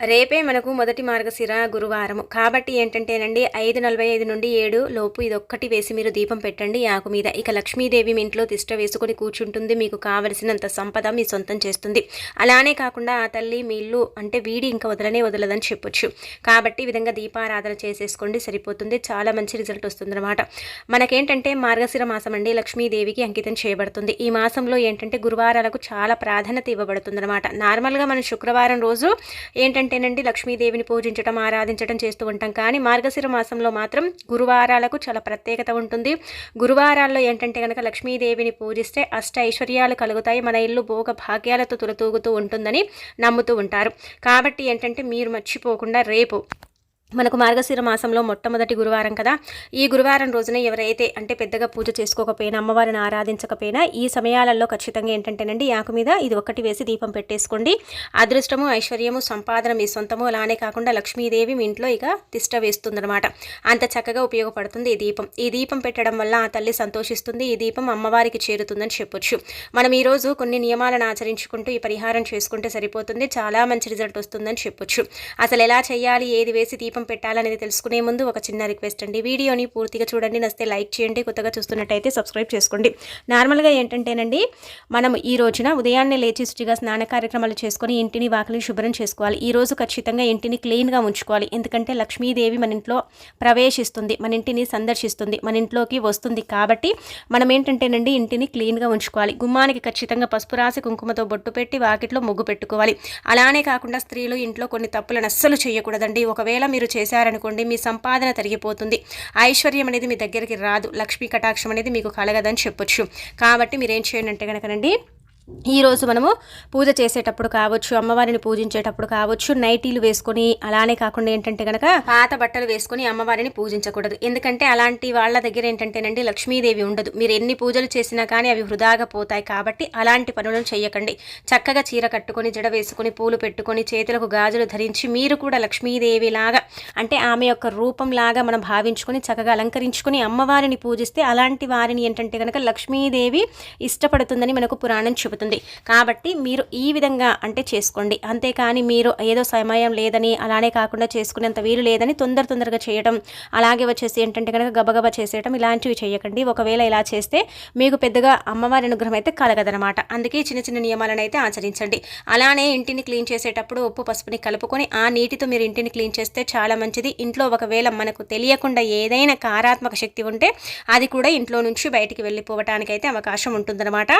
రేపే మనకు మొదటి మార్గశిర గురువారం కాబట్టి ఏంటంటేనండి ఐదు నలభై ఐదు నుండి ఏడు లోపు ఇది ఒక్కటి వేసి మీరు దీపం పెట్టండి. ఆకు మీద ఇక లక్ష్మీదేవి మీ ఇంట్లో తిష్ట వేసుకొని కూర్చుంటుంది. మీకు కావలసినంత సంపద మీ సొంతం చేస్తుంది. అలానే కాకుండా ఆ తల్లి మీ ఇల్లు అంటే వీడి ఇంకా వదలనే వదలదని చెప్పొచ్చు. కాబట్టి ఈ విధంగా దీపారాధన చేసేసుకోండి. సరిపోతుంది. చాలా మంచి రిజల్ట్ వస్తుంది అనమాట మనకేంటంటే మార్గశిర మాసం అండి లక్ష్మీదేవికి అంకితం చేయబడుతుంది. ఈ మాసంలో ఏంటంటే గురువారాలకు చాలా ప్రాధాన్యత ఇవ్వబడుతుందన్నమాట. నార్మల్గా మనం శుక్రవారం రోజు ఏంటంటే ఏంటంటేనండి లక్ష్మీదేవిని పూజించడం ఆరాధించడం చేస్తూ ఉంటాం. కానీ మార్గశిర మాసంలో మాత్రం గురువారాలకు చాలా ప్రత్యేకత ఉంటుంది. గురువారాల్లో ఏంటంటే కనుక లక్ష్మీదేవిని పూజిస్తే అష్ట ఐశ్వర్యాలు కలుగుతాయి. మన ఇల్లు భోగ భాగ్యాలతో తులతూగుతూ ఉంటుందని నమ్ముతూ ఉంటారు. కాబట్టి ఏంటంటే మీరు మర్చిపోకుండా రేపు మనకు మార్గశిర మాసంలో మొట్టమొదటి గురువారం కదా. ఈ గురువారం రోజున ఎవరైతే అంటే పెద్దగా పూజ చేసుకోకపోయినా అమ్మవారిని ఆరాధించకపోయినా ఈ సమయాలలో ఖచ్చితంగా ఏంటంటేనండి ఆకు మీద ఇది ఒకటి వేసి దీపం పెట్టేసుకోండి. అదృష్టము ఐశ్వర్యము సంపాదన మీ సొంతము. అలానే కాకుండా లక్ష్మీదేవి మీ ఇంట్లో ఇక తిష్ట వేస్తుందనమాట అంత చక్కగా ఉపయోగపడుతుంది ఈ దీపం. ఈ దీపం పెట్టడం వల్ల ఆ తల్లి సంతోషిస్తుంది. ఈ దీపం అమ్మవారికి చేరుతుందని చెప్పొచ్చు. మనం ఈరోజు కొన్ని నియమాలను ఆచరించుకుంటూ ఈ పరిహారం చేసుకుంటే సరిపోతుంది. చాలా మంచి రిజల్ట్ వస్తుందని చెప్పొచ్చు. అసలు ఎలా చేయాలి ఏది వేసి దీపం దీపం పెట్టాలనేది తెలుసుకునే ముందు ఒక చిన్న రిక్వెస్ట్ అండి. వీడియోని పూర్తిగా చూడండి నస్తే లైక్ చేయండి కొత్తగా చూస్తున్నట్టయితే సబ్స్క్రైబ్ చేసుకోండి. నార్మల్గా ఏంటంటేనండి మనం ఈ రోజున ఉదయాన్నే లేచి శుచిగా స్నాన కార్యక్రమాలు చేసుకొని ఇంటిని వాకిలిని శుభ్రం చేసుకోవాలి. ఈ రోజు ఖచ్చితంగా ఇంటిని క్లీన్గా ఉంచుకోవాలి. ఎందుకంటే లక్ష్మీదేవి మన ఇంట్లో ప్రవేశిస్తుంది మన ఇంటిని సందర్శిస్తుంది మన ఇంట్లోకి వస్తుంది కాబట్టి మనం ఏంటంటేనండి ఇంటిని క్లీన్గా ఉంచుకోవాలి. గుమ్మానికి ఖచ్చితంగా పసుపు రాసి కుంకుమతో బొట్టు పెట్టి వాకిట్లో ముగ్గు పెట్టుకోవాలి. అలానే కాకుండా స్త్రీలు ఇంట్లో కొన్ని తప్పులను అస్సలు చేయకూడదండి. ఒకవేళ మీరు చేశారనుకోండి మీ సంపాదన తరిగిపోతుంది. ఐశ్వర్యం అనేది మీ దగ్గరికి రాదు. లక్ష్మీ కటాక్షం అనేది మీకు కలగదని చెప్పొచ్చు. కాబట్టి మీరేం చేయండి అంటే కనుకనండి ఈరోజు మనము పూజ చేసేటప్పుడు కావచ్చు అమ్మవారిని పూజించేటప్పుడు కావచ్చు నైటీలు వేసుకొని అలానే కాకుండా ఏంటంటే కనుక పాత బట్టలు వేసుకొని అమ్మవారిని పూజించకూడదు. ఎందుకంటే అలాంటి వాళ్ళ దగ్గర ఏంటంటేనండి లక్ష్మీదేవి ఉండదు. మీరు ఎన్ని పూజలు చేసినా కానీ అవి వృధాగా పోతాయి కాబట్టి అలాంటి పనులను చేయకండి చక్కగా చీర కట్టుకొని జడ వేసుకొని పూలు పెట్టుకొని చేతులకు గాజులు ధరించి మీరు కూడా లక్ష్మీదేవి లాగా అంటే ఆమె యొక్క రూపం లాగా మనం భావించుకొని చక్కగా అలంకరించుకొని అమ్మవారిని పూజిస్తే అలాంటి వారిని ఏంటంటే కనుక లక్ష్మీదేవి ఇష్టపడుతుందని మనకు పురాణం చెబుతుంది. జరుగుతుంది. కాబట్టి మీరు ఈ విధంగా అంటే చేసుకోండి. అంతేకాని మీరు ఏదో సమయం లేదని అలానే కాకుండా చేసుకునేంత వీలు లేదని తొందర తొందరగా చేయడం అలాగే వచ్చేసి ఏంటంటే కనుక గబగబా చేసేయడం ఇలాంటివి చేయకండి. ఒకవేళ ఇలా చేస్తే మీకు పెద్దగా అమ్మవారి అనుగ్రహం అయితే కలగదనమాట అందుకే చిన్న చిన్న నియమాలను అయితే ఆచరించండి. అలానే ఇంటిని క్లీన్ చేసేటప్పుడు ఉప్పు పసుపుని కలుపుకొని ఆ నీటితో మీరు ఇంటిని క్లీన్ చేస్తే చాలా మంచిది. ఇంట్లో ఒకవేళ మనకు తెలియకుండా ఏదైనా కారాత్మక శక్తి ఉంటే అది కూడా ఇంట్లో నుంచి బయటికి వెళ్ళిపోవటానికి అయితే అవకాశం ఉంటుందన్నమాట.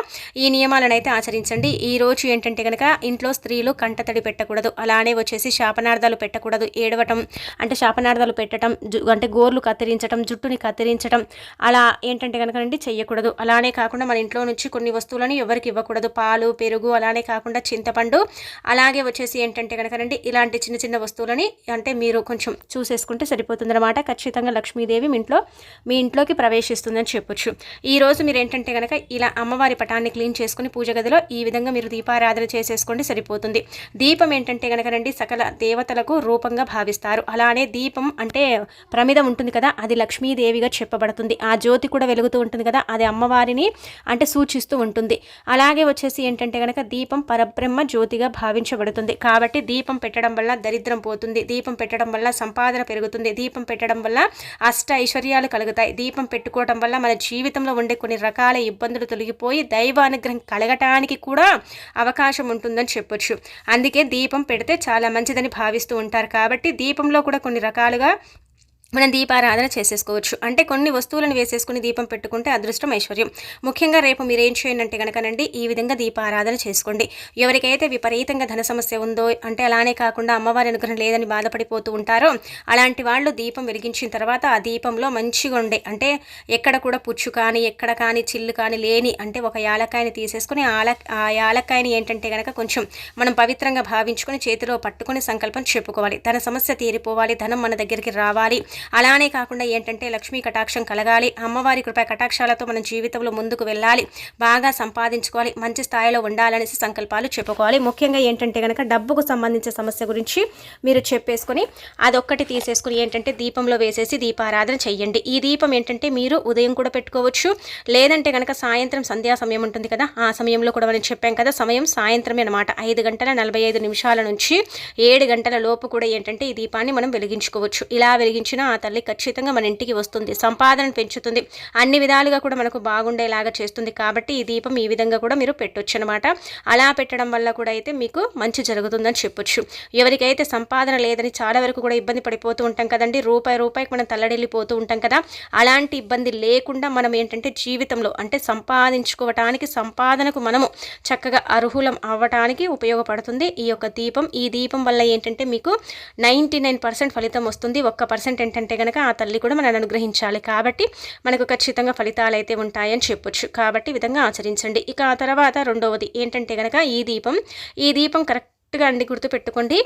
ఈ నియమాలను అయితే అయితే ఆచరించండి. ఈ రోజు ఏంటంటే కనుక ఇంట్లో స్త్రీలు కంటతడి పెట్టకూడదు. అలానే వచ్చేసి శాపనార్థాలు పెట్టకూడదు. ఏడవటం అంటే శాపనార్థాలు పెట్టడం అంటే గోర్లు కత్తిరించడం జుట్టుని కత్తిరించడం అలా ఏంటంటే కనుక అండి చెయ్యకూడదు. అలానే కాకుండా మన ఇంట్లో నుంచి కొన్ని వస్తువులను ఎవరికి ఇవ్వకూడదు. పాలు పెరుగు అలానే కాకుండా చింతపండు. అలాగే వచ్చేసి ఏంటంటే కనుకనండి ఇలాంటి చిన్న చిన్న వస్తువులని అంటే మీరు కొంచెం చూసేసుకుంటే సరిపోతుందన్నమాట. ఖచ్చితంగా లక్ష్మీదేవి మీ ఇంట్లో మీ ఇంట్లోకి ప్రవేశిస్తుందని చెప్పొచ్చు. ఈరోజు మీరు ఏంటంటే కనుక ఇలా అమ్మవారి పటాన్ని క్లీన్ చేసుకుని పూజ గదిలో ఈ విధంగా మీరు దీపారాధన చేసేసుకోండి సరిపోతుంది. దీపం ఏంటంటే కనుకనండి సకల దేవతలకు రూపంగా భావిస్తారు. అలానే దీపం అంటే ప్రమిద ఉంటుంది కదా అది లక్ష్మీదేవిగా చెప్పబడుతుంది. ఆ జ్యోతి కూడా వెలుగుతూ ఉంటుంది కదా అది అమ్మవారిని అంటే సూచిస్తూ ఉంటుంది. అలాగే వచ్చేసి ఏంటంటే కనుక దీపం పరబ్రహ్మ జ్యోతిగా భావించబడుతుంది. కాబట్టి దీపం పెట్టడం వల్ల దరిద్రం పోతుంది దీపం పెట్టడం వల్ల సంపాదన పెరుగుతుంది దీపం పెట్టడం వల్ల అష్ట ఐశ్వర్యాలు కలుగుతాయి. దీపం పెట్టుకోవడం వల్ల మన జీవితంలో ఉండే కొన్ని రకాల ఇబ్బందులు తొలగిపోయి దైవానుగ్రహం కలగటం పెట్టడానికి కూడా అవకాశం ఉంటుందని చెప్పొచ్చు. అందుకే దీపం పెడితే చాలా మంచిదని భావిస్తూ ఉంటారు. కాబట్టి దీపంలో కూడా కొన్ని రకాలుగా మనం దీపారాధన చేసేసుకోవచ్చు. అంటే కొన్ని వస్తువులను వేసేసుకుని దీపం పెట్టుకుంటే అదృష్టం ఐశ్వర్యం. ముఖ్యంగా రేపు మీరు ఏం చేయండి అంటే కనుకనండి ఈ విధంగా దీపారాధన చేసుకోండి. ఎవరికైతే విపరీతంగా ధన సమస్య ఉందో అంటే అలానే కాకుండా అమ్మవారి అనుగ్రహం లేదని బాధపడిపోతూ ఉంటారో అలాంటి వాళ్ళు దీపం వెలిగించిన తర్వాత ఆ దీపంలో మంచిగా ఉండే అంటే ఎక్కడ కూడా పుచ్చు కానీ ఎక్కడ కానీ చిల్లు కానీ లేని అంటే ఒక యాలక్కాయని తీసేసుకుని ఆల ఆ యాలక్కాయని ఏంటంటే కనుక కొంచెం మనం పవిత్రంగా భావించుకొని చేతిలో పట్టుకుని సంకల్పం చెప్పుకోవాలి. ధన సమస్య తీరిపోవాలి ధనం మన దగ్గరికి రావాలి అలానే కాకుండా ఏంటంటే లక్ష్మీ కటాక్షం కలగాలి అమ్మవారి కృప కటాక్షాలతో మనం జీవితంలో ముందుకు వెళ్ళాలి బాగా సంపాదించుకోవాలి మంచి స్థాయిలో ఉండాలనేసి సంకల్పాలు చెప్పుకోవాలి. ముఖ్యంగా ఏంటంటే కనుక డబ్బుకు సంబంధించిన సమస్య గురించి మీరు చెప్పేసుకొని అదొక్కటి తీసేసుకుని ఏంటంటే దీపంలో వేసేసి దీపారాధన చెయ్యండి. ఈ దీపం ఏంటంటే మీరు ఉదయం కూడా పెట్టుకోవచ్చు. లేదంటే కనుక సాయంత్రం సంధ్యా సమయం ఉంటుంది కదా ఆ సమయంలో కూడా మనం చెప్పాం కదా సమయం సాయంత్రమే అనమాట ఐదు గంటల నలభై ఐదు నిమిషాల నుంచి ఏడు గంటల లోపు కూడా ఏంటంటే ఈ దీపాన్ని మనం వెలిగించుకోవచ్చు. ఇలా వెలిగించిన ఆ తల్లి ఖచ్చితంగా మన ఇంటికి వస్తుంది సంపాదన పెంచుతుంది. అన్ని విధాలుగా కూడా మనకు బాగుండేలాగా చేస్తుంది కాబట్టి ఈ దీపం ఈ విధంగా కూడా మీరు పెట్టొచ్చు అనమాట అలా పెట్టడం వల్ల కూడా అయితే మీకు మంచి జరుగుతుందని చెప్పొచ్చు. ఎవరికైతే సంపాదన లేదని చాలా వరకు కూడా ఇబ్బంది పడిపోతూ ఉంటాం కదండి రూపాయి రూపాయికి మనం తల్లడిల్లిపోతూ ఉంటాం కదా. అలాంటి ఇబ్బంది లేకుండా మనం ఏంటంటే జీవితంలో అంటే సంపాదించుకోవటానికి సంపాదనకు మనము చక్కగా అర్హులం అవ్వటానికి ఉపయోగపడుతుంది ఈ యొక్క దీపం. ఈ దీపం వల్ల ఏంటంటే మీకు నైంటీ నైన్ పర్సెంట్ ఫలితం వస్తుంది. ఒక్క పర్సెంట్ ఏంటంటే కనుక ఆ తల్లి కూడా మనల్ని అనుగ్రహించాలి. కాబట్టి మనకు ఖచ్చితంగా ఫలితాలు అయితే ఉంటాయని చెప్పొచ్చు. కాబట్టి ఈ విధంగా ఆచరించండి. ఇక ఆ తర్వాత రెండవది ఏంటంటే కనుక ఈ దీపం ఈ దీపం కరెక్ట్గా అండి గుర్తుపెట్టుకోండి.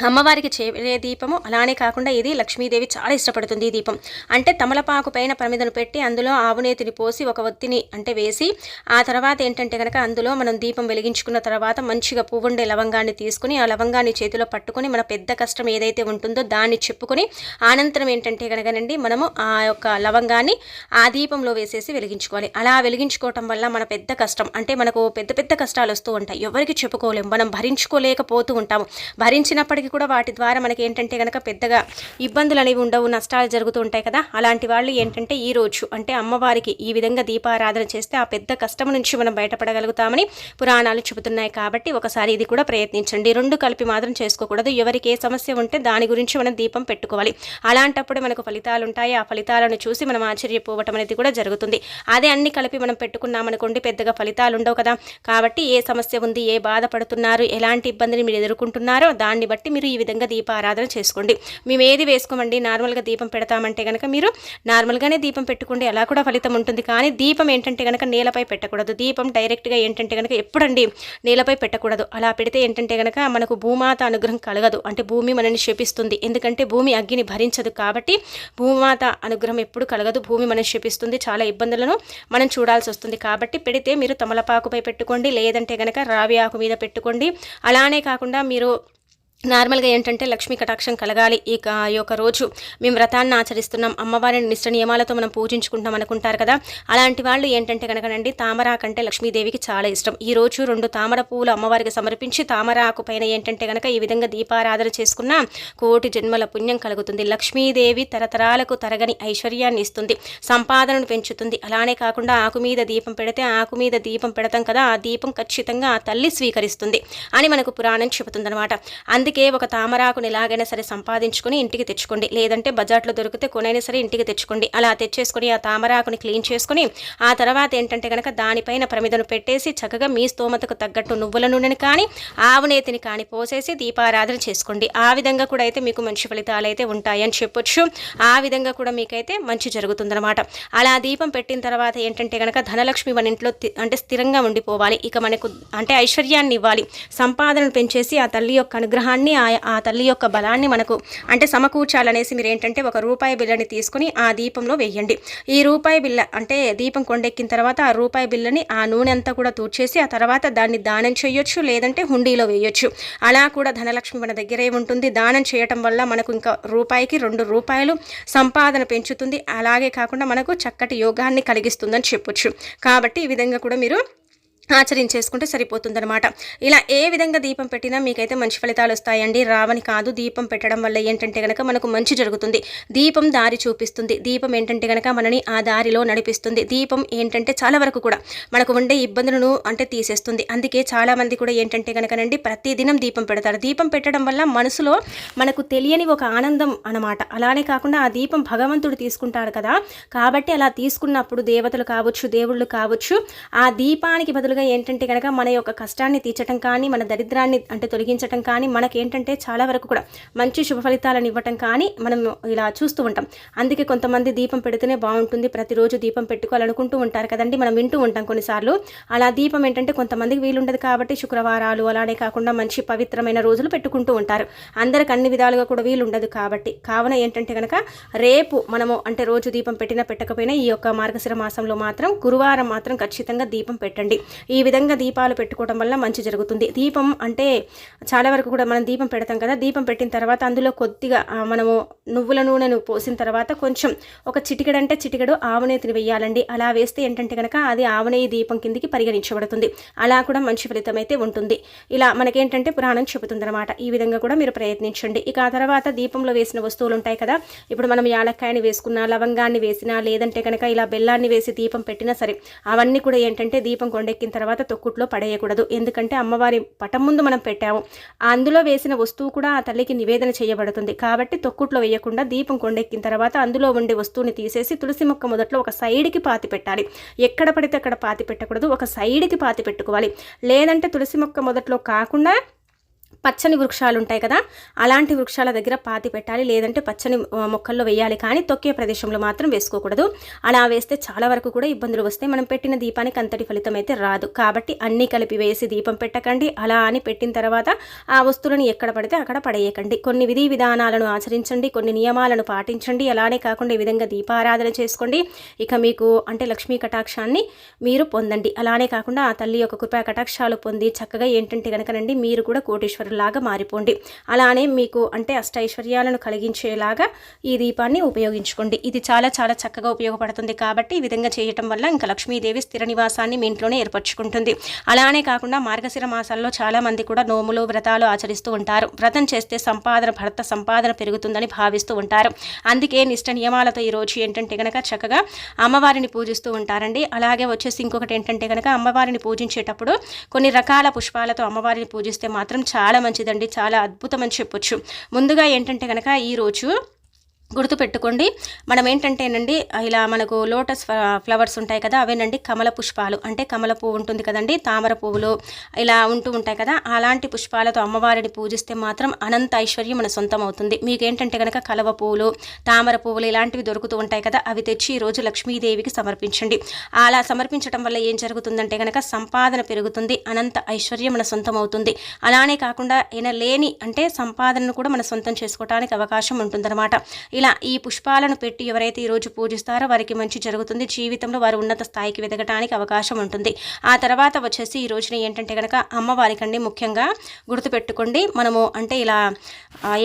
అమ్మవారికి చేరే దీపము అలానే కాకుండా ఇది లక్ష్మీదేవి చాలా ఇష్టపడుతుంది ఈ దీపం. అంటే తమలపాకు పైన ప్రమిదను పెట్టి అందులో ఆవునేతిని పోసి ఒక ఒత్తిని అంటే వేసి ఆ తర్వాత ఏంటంటే కనుక అందులో మనం దీపం వెలిగించుకున్న తర్వాత మంచిగా పువ్వుండే లవంగాన్ని తీసుకుని ఆ లవంగాన్ని చేతిలో పట్టుకొని మన పెద్ద కష్టం ఏదైతే ఉంటుందో దాన్ని చెప్పుకొని అనంతరం ఏంటంటే కనుకనండి మనము ఆ యొక్క లవంగాన్ని ఆ దీపంలో వేసేసి వెలిగించుకోవాలి. అలా వెలిగించుకోవటం వల్ల మన పెద్ద కష్టం అంటే మనకు పెద్ద పెద్ద కష్టాలు వస్తూ ఉంటాయి. ఎవరికి చెప్పుకోలేము మనం భరించుకోలేకపోతూ ఉంటాము. భరించినప్పటికీ కూడా వాటి ద్వారా మనకి ఏంటంటే కనుక పెద్దగా ఇబ్బందులు అనేవి ఉండవు నష్టాలు జరుగుతూ ఉంటాయి కదా. అలాంటి వాళ్ళు ఏంటంటే ఈ రోజు అంటే అమ్మవారికి ఈ విధంగా దీపారాధన చేస్తే ఆ పెద్ద కష్టం నుంచి మనం బయటపడగలుగుతామని పురాణాలు చెబుతున్నాయి కాబట్టి ఒకసారి ఇది కూడా ప్రయత్నించండి. రెండు కలిపి మాత్రం చేసుకోకూడదు. ఎవరికి ఏ సమస్య ఉంటే దాని గురించి మనం దీపం పెట్టుకోవాలి. అలాంటప్పుడు మనకు ఫలితాలు ఉంటాయి. ఆ ఫలితాలను చూసి మనం ఆశ్చర్యపోవటం అనేది కూడా జరుగుతుంది. అదే అన్ని కలిపి మనం పెట్టుకున్నామనుకోండి పెద్దగా ఫలితాలు ఉండవు కదా. కాబట్టి ఏ సమస్య ఉంది ఏ బాధపడుతున్నారు ఎలాంటి ఇబ్బందిని మీరు ఎదుర్కొంటున్నారో దాన్ని బట్టి మీరు ఈ విధంగా దీపారాధన చేసుకోండి. మేము ఏది వేసుకోమండి? నార్మల్గా దీపం పెడతామంటే కనుక మీరు నార్మల్గానే దీపం పెట్టుకోండి. అలా కూడా ఫలితం ఉంటుంది. కానీ దీపం ఏంటంటే కనుక నేలపై పెట్టకూడదు. దీపం డైరెక్ట్గా ఏంటంటే కనుక ఎప్పుడండి నేలపై పెట్టకూడదు. అలా పెడితే ఏంటంటే కనుక మనకు భూమాత అనుగ్రహం కలగదు. అంటే భూమి మనల్ని శపిస్తుంది ఎందుకంటే భూమి అగ్గిని భరించదు కాబట్టి భూమాత అనుగ్రహం ఎప్పుడు కలగదు. భూమి మనం శపిస్తుంది చాలా ఇబ్బందులను మనం చూడాల్సి వస్తుంది. కాబట్టి పెడితే మీరు తమలపాకుపై పెట్టుకోండి. లేదంటే కనుక రావి ఆకు మీద పెట్టుకోండి. అలానే కాకుండా మీరు నార్మల్గా ఏంటంటే లక్ష్మీ కటాక్షం కలగాలి. ఈ యొక్క రోజు మేము వ్రతాన్ని ఆచరిస్తున్నాం. అమ్మవారిని నిష్ట నియమాలతో మనం పూజించుకుంటాం అనుకుంటారు కదా. అలాంటి వాళ్ళు ఏంటంటే కనుకనండి తామరాకంటే లక్ష్మీదేవికి చాలా ఇష్టం. ఈ రోజు రెండు తామర పువ్వులు అమ్మవారికి సమర్పించి తామరాకు పైన ఏంటంటే కనుక ఈ విధంగా దీపారాధన చేసుకున్న కోటి జన్మల పుణ్యం కలుగుతుంది. లక్ష్మీదేవి తరతరాలకు తరగని ఐశ్వర్యాన్ని ఇస్తుంది. సంపాదనను పెంచుతుంది. అలానే కాకుండా ఆకు మీద దీపం పెడితే ఆకు మీద దీపం పెడతాం కదా. ఆ దీపం ఖచ్చితంగా ఆ తల్లి స్వీకరిస్తుంది అని మనకు పురాణం చెబుతుంది అనమాట అందుకే ఒక తామరాకుని ఎలాగైనా సరే సంపాదించుకొని ఇంటికి తెచ్చుకోండి. లేదంటే బజార్లో దొరికితే కొనైనా సరే ఇంటికి తెచ్చుకోండి. అలా తెచ్చేసుకొని ఆ తామరాకుని క్లీన్ చేసుకుని ఆ తర్వాత ఏంటంటే కనుక దానిపైన ప్రమిదను పెట్టేసి చక్కగా మీ స్తోమతకు తగ్గట్టు నువ్వుల నూనెని కానీ ఆవునేతిని కానీ పోసేసి దీపారాధన చేసుకోండి. ఆ విధంగా కూడా అయితే మీకు మంచి ఫలితాలు అయితే ఉంటాయని చెప్పొచ్చు. ఆ విధంగా కూడా మీకైతే మంచి జరుగుతుందన్నమాట. అలా దీపం పెట్టిన తర్వాత ఏంటంటే కనుక ధనలక్ష్మి మన ఇంట్లో అంటే స్థిరంగా ఉండిపోవాలి. ఇక మనకు అంటే ఐశ్వర్యాన్ని ఇవ్వాలి. సంపాదనను పెంచేసి ఆ తల్లి యొక్క అనుగ్రహాన్ని బలాన్ని ఆ తల్లి యొక్క బలాన్ని మనకు అంటే సమకూర్చాలనేసి మీరు ఏంటంటే ఒక రూపాయి బిల్లని తీసుకుని ఆ దీపంలో వేయండి. ఈ రూపాయి బిల్ల అంటే దీపం కొండెక్కిన తర్వాత ఆ రూపాయి బిల్లని ఆ నూనె అంతా కూడా తూర్చేసి ఆ తర్వాత దాన్ని దానం చేయొచ్చు లేదంటే హుండీలో వేయొచ్చు. అలా కూడా ధనలక్ష్మి మన దగ్గరే ఉంటుంది. దానం చేయటం వల్ల మనకు ఇంకా రూపాయికి రెండు రూపాయలు సంపాదన పెంచుతుంది. అలాగే కాకుండా మనకు చక్కటి యోగాన్ని కలిగిస్తుందని చెప్పొచ్చు. కాబట్టి ఈ విధంగా కూడా మీరు ఆచరించేసుకుంటే సరిపోతుందనమాట ఇలా ఏ విధంగా దీపం పెట్టినా మీకైతే మంచి ఫలితాలు వస్తాయండి. రావని కాదు దీపం పెట్టడం వల్ల ఏంటంటే కనుక మనకు మంచి జరుగుతుంది. దీపం దారి చూపిస్తుంది. దీపం ఏంటంటే కనుక మనని ఆ దారిలో నడిపిస్తుంది. దీపం ఏంటంటే చాలా వరకు కూడా మనకు ఉండే ఇబ్బందులను అంటే తీసేస్తుంది. అందుకే చాలామంది కూడా ఏంటంటే కనుకనండి ప్రతిదినం దీపం పెడతారు. దీపం పెట్టడం వల్ల మనసులో మనకు తెలియని ఒక ఆనందం అనమాట అలానే కాకుండా ఆ దీపం భగవంతుడు తీసుకుంటాడు కదా. కాబట్టి అలా తీసుకున్నప్పుడు దేవతలు కావచ్చు దేవుళ్ళు కావచ్చు ఆ దీపానికి బదులు మామూలుగా ఏంటంటే కనుక మన యొక్క కష్టాన్ని తీర్చడం కానీ మన దరిద్రాన్ని అంటే తొలగించడం కానీ మనకేంటంటే చాలా వరకు కూడా మంచి శుభ ఫలితాలను ఇవ్వటం కానీ మనం ఇలా చూస్తూ ఉంటాం. అందుకే కొంతమంది దీపం పెడితేనే బాగుంటుంది. ప్రతిరోజు దీపం పెట్టుకోవాలనుకుంటూ ఉంటారు కదండి. మనం వింటూ ఉంటాం కొన్నిసార్లు. అలా దీపం ఏంటంటే కొంతమందికి వీలుండదు కాబట్టి శుక్రవారాలు అలానే కాకుండా మంచి పవిత్రమైన రోజులు పెట్టుకుంటూ ఉంటారు. అందరికి అన్ని విధాలుగా కూడా వీలుండదు కాబట్టి. కావున ఏంటంటే కనుక రేపు మనము అంటే రోజు దీపం పెట్టినా పెట్టకపోయినా ఈ యొక్క మార్గశిర మాసంలో మాత్రం గురువారం మాత్రం ఖచ్చితంగా దీపం పెట్టండి. ఈ విధంగా దీపాలు పెట్టుకోవడం వల్ల మంచి జరుగుతుంది. దీపం అంటే చాలా వరకు కూడా మనం దీపం పెడతాం కదా దీపం పెట్టిన తర్వాత అందులో కొద్దిగా మనము నువ్వుల నూనెను పోసిన తర్వాత కొంచెం ఒక చిటికడంటే అంటే చిటికెడు ఆవునేతిని వేయాలండి. అలా వేస్తే ఏంటంటే కనుక అది ఆవనేయ దీపం కిందికి పరిగణించబడుతుంది. అలా కూడా మంచి ఫలితం అయితే ఉంటుంది. ఇలా మనకేంటంటే పురాణం చెబుతుంది అనమాట ఈ విధంగా కూడా మీరు ప్రయత్నించండి. ఇక ఆ తర్వాత దీపంలో వేసిన వస్తువులు ఉంటాయి కదా ఇప్పుడు మనం యాలక్కాయని వేసుకున్నా లవంగాన్ని వేసినా లేదంటే కనుక ఇలా బెల్లాన్ని వేసి దీపం పెట్టినా సరే అవన్నీ కూడా ఏంటంటే దీపం కొండెక్కిన తర్వాత తొక్కుట్లో పడేయకూడదు. ఎందుకంటే అమ్మవారి పటం ముందు మనం పెట్టాము. అందులో వేసిన వస్తువు కూడా ఆ తల్లికి నివేదన చేయబడుతుంది. కాబట్టి తొక్కుట్లో వేయకుండా దీపం కొండెక్కిన తర్వాత అందులో ఉండే వస్తువుని తీసేసి తులసి మొక్క మొదట్లో ఒక సైడ్కి పాతి పెట్టాలి. ఎక్కడ పడితే అక్కడ పాతి పెట్టకూడదు. ఒక సైడ్కి పాతి పెట్టుకోవాలి. లేదంటే తులసి మొక్క మొదట్లో కాకుండా పచ్చని వృక్షాలు ఉంటాయి కదా అలాంటి వృక్షాల దగ్గర పాతి పెట్టాలి లేదంటే పచ్చని మొక్కల్లో వేయాలి కానీ తొక్కే ప్రదేశంలో మాత్రం వేసుకోకూడదు. అలా వేస్తే చాలా వరకు కూడా ఇబ్బందులు వస్తాయి. మనం పెట్టిన దీపానికి అంతటి ఫలితం అయితే రాదు. కాబట్టి అన్నీ కలిపి వేసి దీపం పెట్టకండి. అలా అని పెట్టిన తర్వాత ఆ వస్తువులను ఎక్కడ పడితే అక్కడ పడేయకండి. కొన్ని విధి విధానాలను ఆచరించండి కొన్ని నియమాలను పాటించండి. అలానే కాకుండా ఈ విధంగా దీపారాధన చేసుకోండి. ఇక మీకు అంటే లక్ష్మీ కటాక్షాన్ని మీరు పొందండి. అలానే కాకుండా ఆ తల్లి యొక్క కృపా కటాక్షాలు పొంది చక్కగా ఏంటంటే కనుకనండి మీరు కూడా కోటేశ్వరులు లాగా మారిపోండి. అలానే మీకు అంటే అష్టైశ్వర్యాలను కలిగించేలాగా ఈ దీపాన్ని ఉపయోగించుకోండి. ఇది చాలా చాలా చక్కగా ఉపయోగపడుతుంది కాబట్టి ఈ విధంగా చేయటం వల్ల ఇంకా లక్ష్మీదేవి స్థిర నివాసాన్ని మీ ఇంట్లోనే ఏర్పరచుకుంటుంది. అలానే కాకుండా మార్గశిర మాసాల్లో చాలామంది కూడా నోములు వ్రతాలు ఆచరిస్తూ ఉంటారు. వ్రతం చేస్తే సంపాదన భర్త సంపాదన పెరుగుతుందని భావిస్తూ ఉంటారు. అందుకే నిష్ట నియమాలతో ఈరోజు ఏంటంటే కనుక చక్కగా అమ్మవారిని పూజిస్తూ ఉంటారండి. అలాగే వచ్చేసి ఇంకొకటి ఏంటంటే కనుక అమ్మవారిని పూజించేటప్పుడు కొన్ని రకాల పుష్పాలతో అమ్మవారిని పూజిస్తే మాత్రం చాలా చాలా మంచిదండి చాలా అద్భుతం అని చెప్పొచ్చు. ముందుగా ఏంటంటే కనుక ఈరోజు గుర్తుపెట్టుకోండి. మనం ఏంటంటేనండి ఇలా మనకు లోటస్ ఫ్లవర్స్ ఉంటాయి కదా అవేనండి కమల పుష్పాలు. అంటే కమల పువ్వు ఉంటుంది కదండి తామర పువ్వులు ఇలా ఉంటూ ఉంటాయి కదా అలాంటి పుష్పాలతో అమ్మవారిని పూజిస్తే మాత్రం అనంత ఐశ్వర్యం మన సొంతం అవుతుంది మీకు ఏంటంటే కనుక కలవ పువ్వులు తామర పువ్వులు ఇలాంటివి దొరుకుతూ ఉంటాయి కదా అవి తెచ్చి ఈరోజు లక్ష్మీదేవికి సమర్పించండి. అలా సమర్పించడం వల్ల ఏం జరుగుతుందంటే కనుక సంపాదన పెరుగుతుంది అనంత ఐశ్వర్యం మన సొంతం అవుతుంది అలానే కాకుండా లేని అంటే సంపాదనను కూడా మన సొంతం చేసుకోవడానికి అవకాశం ఉంటుందన్నమాట. ఇలా ఈ పుష్పాలను పెట్టి ఎవరైతే ఈరోజు పూజిస్తారో వారికి మంచి జరుగుతుంది. జీవితంలో వారు ఉన్నత స్థాయికి వెదగటానికి అవకాశం ఉంటుంది. ఆ తర్వాత వచ్చేసి ఈ రోజున ఏంటంటే కనుక అమ్మవారికండి ముఖ్యంగా గుర్తుపెట్టుకోండి. మనము అంటే ఇలా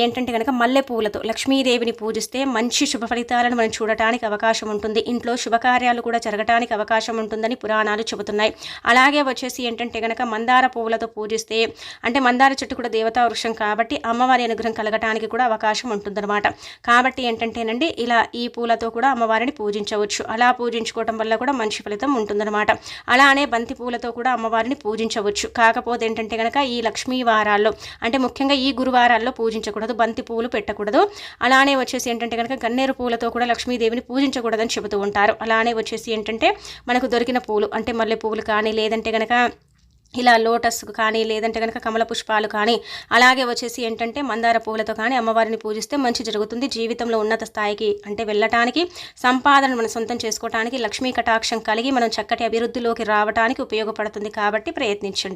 ఏంటంటే కనుక మల్లె పువ్వులతో లక్ష్మీదేవిని పూజిస్తే మంచి శుభ ఫలితాలను మనం చూడటానికి అవకాశం ఉంటుంది. ఇంట్లో శుభకార్యాలు కూడా జరగటానికి అవకాశం ఉంటుందని పురాణాలు చెబుతున్నాయి. అలాగే వచ్చేసి ఏంటంటే కనుక మందార పువ్వులతో పూజిస్తే అంటే మందార చెట్టు కూడా దేవతా వృక్షం కాబట్టి అమ్మవారి అనుగ్రహం కలగటానికి కూడా అవకాశం ఉంటుందన్నమాట. కాబట్టి కాబట్టి ఏంటంటేనండి ఇలా ఈ పూలతో కూడా అమ్మవారిని పూజించవచ్చు. అలా పూజించుకోవటం వల్ల కూడా మంచి ఫలితం ఉంటుందన్నమాట. అలానే బంతి పూలతో కూడా అమ్మవారిని పూజించవచ్చు. కాకపోతే ఏంటంటే కనుక ఈ లక్ష్మీ వారాల్లో అంటే ముఖ్యంగా ఈ గురువారాల్లో పూజించకూడదు బంతి పూలు పెట్టకూడదు. అలానే వచ్చేసి ఏంటంటే కనుక గన్నేరు పూలతో కూడా లక్ష్మీదేవిని పూజించకూడదని చెబుతూ ఉంటారు. అలానే వచ్చేసి ఏంటంటే మనకు దొరికిన పూలు అంటే మల్లె పువ్వులు కానీ లేదంటే కనుక ఇలా లోటస్ కానీ లేదంటే కనుక కమల పుష్పాలు కానీ అలాగే వచ్చేసి ఏంటంటే మందార పువ్వులతో కానీ అమ్మవారిని పూజిస్తే మంచి జరుగుతుంది. జీవితంలో ఉన్నత స్థాయికి అంటే వెళ్ళటానికి సంపాదన మనం సొంతం చేసుకోవటానికి లక్ష్మీ కటాక్షం కలిగి మనం చక్కటి అభివృద్ధిలోకి రావడానికి ఉపయోగపడుతుంది కాబట్టి ప్రయత్నించండి.